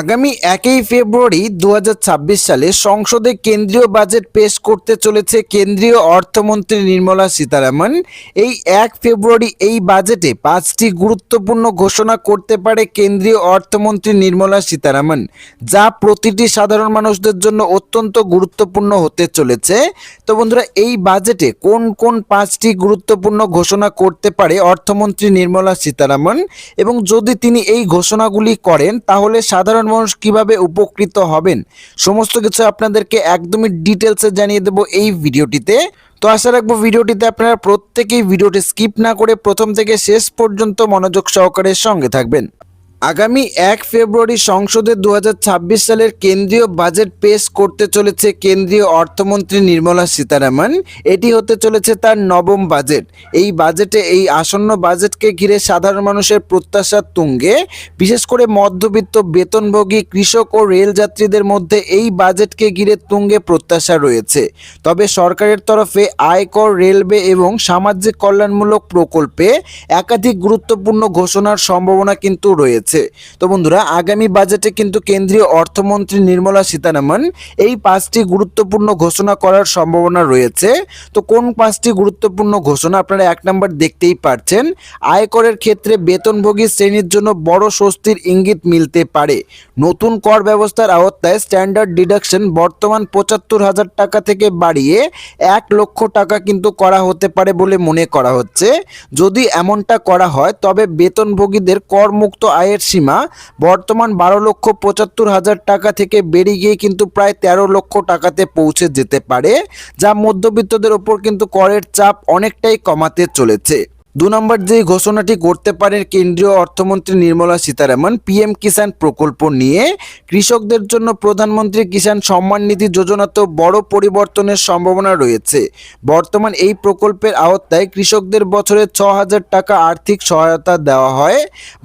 আগামী একই ফেব্রুয়ারি দু হাজার ছাব্বিশ সালে সংসদে কেন্দ্রীয় বাজেট পেশ করতে চলেছে কেন্দ্রীয় অর্থমন্ত্রী নির্মলা সীতারামন। এই এক ফেব্রুয়ারি এই বাজেটে পাঁচটি গুরুত্বপূর্ণ ঘোষণা করতে পারে কেন্দ্রীয় অর্থমন্ত্রী নির্মলা সীতারামন, যা প্রতিটি সাধারণ মানুষদের জন্য অত্যন্ত গুরুত্বপূর্ণ হতে চলেছে। তো বন্ধুরা, এই বাজেটে কোন কোন পাঁচটি গুরুত্বপূর্ণ ঘোষণা করতে পারে অর্থমন্ত্রী নির্মলা সীতারামন? এবং যদি তিনি এই ঘোষণাগুলি করেন, তাহলে সাধারণ মানুষ কীভাবে উপকৃত হবেন? সমস্ত কিছু আপনাদেরকে একদমই ডিটেলসে জানিয়ে দেব এই ভিডিওটিতে। তো আশা রাখব ভিডিওটিতে আপনারা প্রত্যেকেই ভিডিওটি স্কিপ না করে প্রথম থেকে শেষ পর্যন্ত মনোযোগ সহকারে সঙ্গে থাকবেন। আগামী এক ফেব্রুয়ারি সংসদে দু হাজার ছাব্বিশ সালের কেন্দ্রীয় বাজেট পেশ করতে চলেছে কেন্দ্রীয় অর্থমন্ত্রী নির্মলা সীতারামন। এটি হতে চলেছে তার নবম বাজেট। এই বাজেটে এই আসন্ন বাজেটকে ঘিরে সাধারণ মানুষের প্রত্যাশার তুঙ্গে। বিশেষ করে মধ্যবিত্ত, বেতনভোগী, কৃষক ও রেল যাত্রীদের মধ্যে এই বাজেটকে ঘিরে তুঙ্গে প্রত্যাশা রয়েছে। তবে সরকারের তরফে আয়কর, রেলওয়ে এবং সামাজিক কল্যাণমূলক প্রকল্পে একাধিক গুরুত্বপূর্ণ ঘোষণার সম্ভাবনা কিন্তু রয়েছে। তো বন্ধুরা, আগামী বাজেটে কিন্তু কেন্দ্রীয় অর্থমন্ত্রী নির্মলা সীতারামন এই পাঁচটি গুরুত্বপূর্ণ ঘোষণা করার সম্ভাবনা রয়েছে। তো কোন পাঁচটি গুরুত্বপূর্ণ ঘোষণা আপনারা এক নম্বর দেখতেই পারছেন। আয়করের ক্ষেত্রে বেতনভোগী শ্রেণির জন্য বড় স্বস্তির ইঙ্গিত মিলতে পারে। নতুন কর ব্যবস্থার আওতায় স্ট্যান্ডার্ড ডিডাকশন বর্তমান পঁচাত্তর হাজার টাকা থেকে বাড়িয়ে এক লক্ষ টাকা কিন্তু করা হতে পারে বলে মনে করা হচ্ছে। যদি এমনটা করা হয়, তবে বেতনভোগীদের করমুক্ত আয়ের সীমা, বর্তমান বারো লক্ষ পঁচাত্তর হাজার টাকা থেকে বেড়ে গিয়ে কিন্তু প্রায় তেরো লক্ষ টাকাতে পৌঁছে যেতে পারে, যা মধ্যবিত্তদের ওপর কিন্তু করের চাপ অনেকটাই কমাতে চলেছে। দু নম্বর যে ঘোষণাটি করতে পারেন কেন্দ্রীয় অর্থমন্ত্রী নির্মলা সীতারামন, পিএম কিষাণ প্রকল্প নিয়ে কৃষকদের জন্য প্রধানমন্ত্রী কিষাণ সম্মান নিধি যোজনাতেও বড় পরিবর্তনের সম্ভাবনা রয়েছে। বর্তমান এই প্রকল্পের আওতায় কৃষকদের বছরে ছ হাজার টাকা আর্থিক সহায়তা দেওয়া হয়।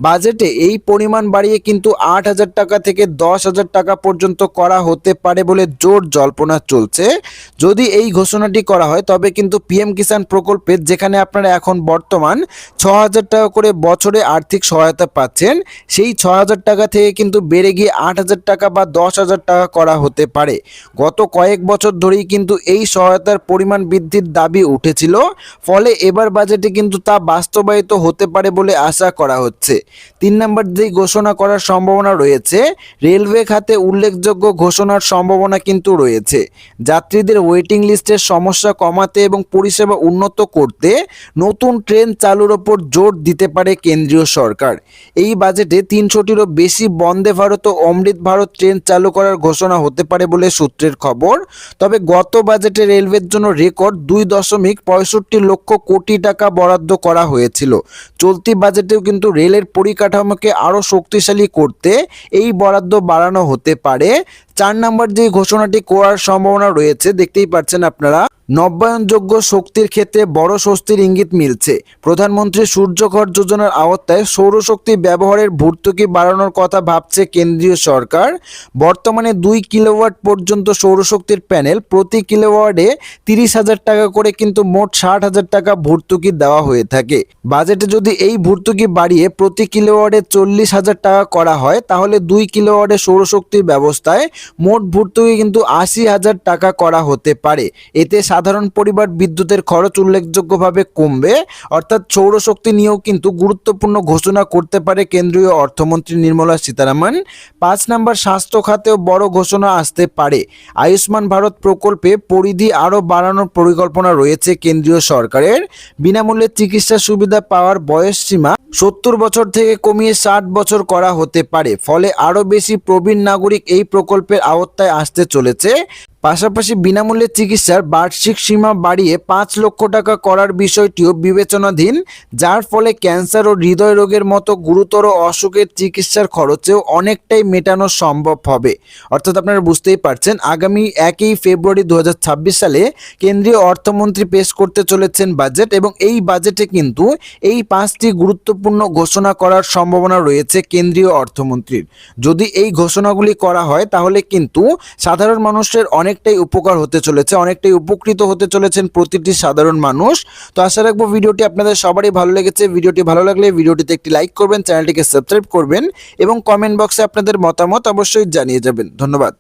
বাজেটে এই পরিমাণ বাড়িয়ে কিন্তু আট হাজার টাকা থেকে দশ হাজার টাকা পর্যন্ত করা হতে পারে বলে জোর জল্পনা চলছে। যদি এই ঘোষণাটি করা হয়, তবে কিন্তু পিএম কিষাণ প্রকল্পে যেখানে আপনারা এখন বর্তমান ছ হাজার টাকা করে বছরে আর্থিক সহায়তা পাচ্ছেন। সেই ছ হাজার টাকা থেকে কিন্তু বেড়ে গিয়ে আট হাজার টাকা বা দশ হাজার টাকা করা হতে পারে। গত কয়েক বছর ধরেই কিন্তু এই সহায়তার পরিমাণ বৃদ্ধির দাবি উঠেছিল। ফলে এবার বাজেটে কিন্তু তা বাস্তবায়িত হতে পারে বলে আশা করা হচ্ছে। তিন নম্বর যেই ঘোষণা করার সম্ভাবনা রয়েছে, রেলওয়ে খাতে উল্লেখযোগ্য ঘোষণার সম্ভাবনা কিন্তু রয়েছে। যাত্রীদের ওয়েটিং লিস্টের সমস্যা কমাতে এবং পরিষেবা উন্নত করতে নতুন ট্রেন চালুর ওপর জোর দিতে পারে কেন্দ্রীয় সরকার। এই বাজেটে তিনশোটিরও বেশি বন্দে ভারত ও অমৃত ভারত ট্রেন চালু করার ঘোষণা হতে পারে বলে সূত্রের খবর। তবে গত বাজেটে রেলওয়ের জন্য রেকর্ড দুই দশমিক পঁয়ষট্টি লক্ষ কোটি টাকা বরাদ্দ করা হয়েছিল। চলতি বাজেটেও কিন্তু রেলের পরিকাঠামোকে আরও শক্তিশালী করতে এই বরাদ্দ বাড়ানো হতে পারে। চার নম্বর যে ঘোষণাটি করার সম্ভাবনা রয়েছে, দেখতেই পাচ্ছেন আপনারা নব্যায়নযোগ্য শক্তির ক্ষেত্রে বড় স্বস্তির ইঙ্গিত মিলছে। প্রধানমন্ত্রী সূর্যঘর যোজনার আওতায় সৌরশক্তি ব্যবহারের ভর্তুকি বাড়ানোর কথা ভাবছে কেন্দ্রীয় সরকার। বর্তমানে দুই কিলোওয়াট পর্যন্ত সৌরশক্তির প্যানেল প্রতি কিলোওয়াটে তিরিশ হাজার টাকা করে কিন্তু মোট ষাট হাজার টাকা ভর্তুকি দেওয়া হয়ে থাকে। বাজেটে যদি এই ভর্তুকি বাড়িয়ে প্রতি কিলোওয়াটে চল্লিশ হাজার টাকা করা হয়, তাহলে দুই কিলোওয়াটের সৌরশক্তির ব্যবস্থায় মোট ভর্তুকি কিন্তু আশি হাজার টাকা করা হতে পারে। এতে সাধারণ পরিবার বিদ্যুতের খরচ উল্লেখযোগ্যভাবে কমবে। অর্থাৎ সৌরশক্তি নিয়েও কিন্তু গুরুত্বপূর্ণ ঘোষণা করতে পারে কেন্দ্রীয় অর্থমন্ত্রী নির্মলা সীতারামন। পাঁচ নম্বর স্বাস্থ্য খাতেও বড় ঘোষণা আসতে পারে। আয়ুষ্মান ভারত প্রকল্পে পরিধি আরও বাড়ানোর পরিকল্পনা রয়েছে কেন্দ্রীয় সরকারের। বিনামূল্যে চিকিৎসা সুবিধা পাওয়ার বয়স সীমা সত্তর বছর থেকে কমিয়ে ষাট বছর করা হতে পারে। ফলে আরও বেশি প্রবীণ নাগরিক এই প্রকল্পের আওতায় আসতে চলেছে। পাশাপাশি বিনামূল্যে চিকিৎসার বার্ষিক সীমা বাড়িয়ে পাঁচ লক্ষ টাকা করার বিষয়টিও বিবেচনাধীন, যার ফলে ক্যান্সার ও হৃদয় রোগের মতো গুরুতর অসুখের চিকিৎসার খরচেও অনেকটাই মেটানো সম্ভব হবে। অর্থাৎ আপনারা বুঝতেই পারছেন, আগামী একই ফেব্রুয়ারি দু হাজার ছাব্বিশ সালে কেন্দ্রীয় অর্থমন্ত্রী পেশ করতে চলেছেন বাজেট এবং এই বাজেটে কিন্তু এই পাঁচটি গুরুত্বপূর্ণ ঘোষণা করার সম্ভাবনা রয়েছে কেন্দ্রীয় অর্থমন্ত্রীর। যদি এই ঘোষণাগুলি করা হয়, তাহলে কিন্তু সাধারণ মানুষের অনেক অনেকটাই উপকার হতে চলেছে, অনেকটাই উপকৃত হতে চলেছেন প্রতিটি সাধারণ মানুষ। তো আশা রাখব ভিডিওটি আপনাদের সবারই ভালো লেগেছে। ভিডিওটি ভালো লাগলে ভিডিওটিতে একটি লাইক করবেন, চ্যানেলটিকে সাবস্ক্রাইব করবেন এবং কমেন্ট বক্সে আপনাদের মতামত অবশ্যই জানিয়ে যাবেন। ধন্যবাদ।